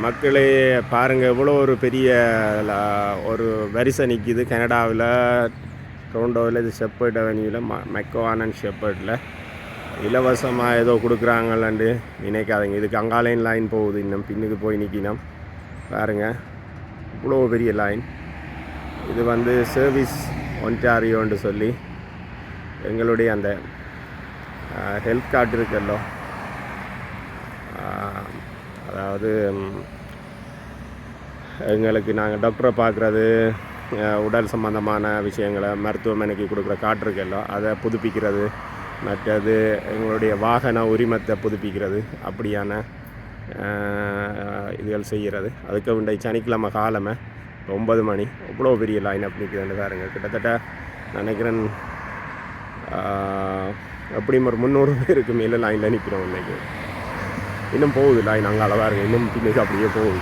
மக்களே பாருங்கள் இவ்வளோ ஒரு பெரிய ஒரு வரிசை நிற்கிது கனடாவில் டொரண்டோவில் இது ஷெப்பர்ட் அவென்யூவில் ம மெக்கோவானன் ஷெப்பர்டில். இலவசமாக ஏதோ கொடுக்குறாங்களாண்டு நினைக்காதீங்க. இதுக்கு அங்காலைன் லைன் போகுது இன்னும். பின்னுக்கு போய் நிற்கினோம் பாருங்கள் இவ்வளோ பெரிய லைன் இது வந்து சர்வீஸ் ஒன்டாரியோன்னு சொல்லி எங்களுடைய அந்த ஹெல்த் கார்டு இருக்குல்லோ அதாவது எங்களுக்கு நாங்கள் டாக்டரை பார்க்குறது உடல் சம்பந்தமான விஷயங்களை மருத்துவமனைக்கு கொடுக்குற காட்டு இருக்குல்லோ அதை புதுப்பிக்கிறது மற்றது எங்களுடைய வாகன உரிமத்தை புதுப்பிக்கிறது அப்படியான இதுகள் செய்கிறது. அதுக்கு உண்டை சனிக்கிழமை காலமே ஒன்பது மணி இவ்வளோ பெரிய லைன் அப் நிற்குதுன்னு பாருங்க. கிட்டத்தட்ட நினைக்கிறேன் எப்படியும் ஒரு முந்நூறு பேருக்கு மேலே லைனில் நிற்கிறோம் இன்றைக்கி இன்னும் போகுது நாய் நாங்கள் அளவாக இருக்கு. இன்னும் பின்னுக்கு அப்படியே போகுது.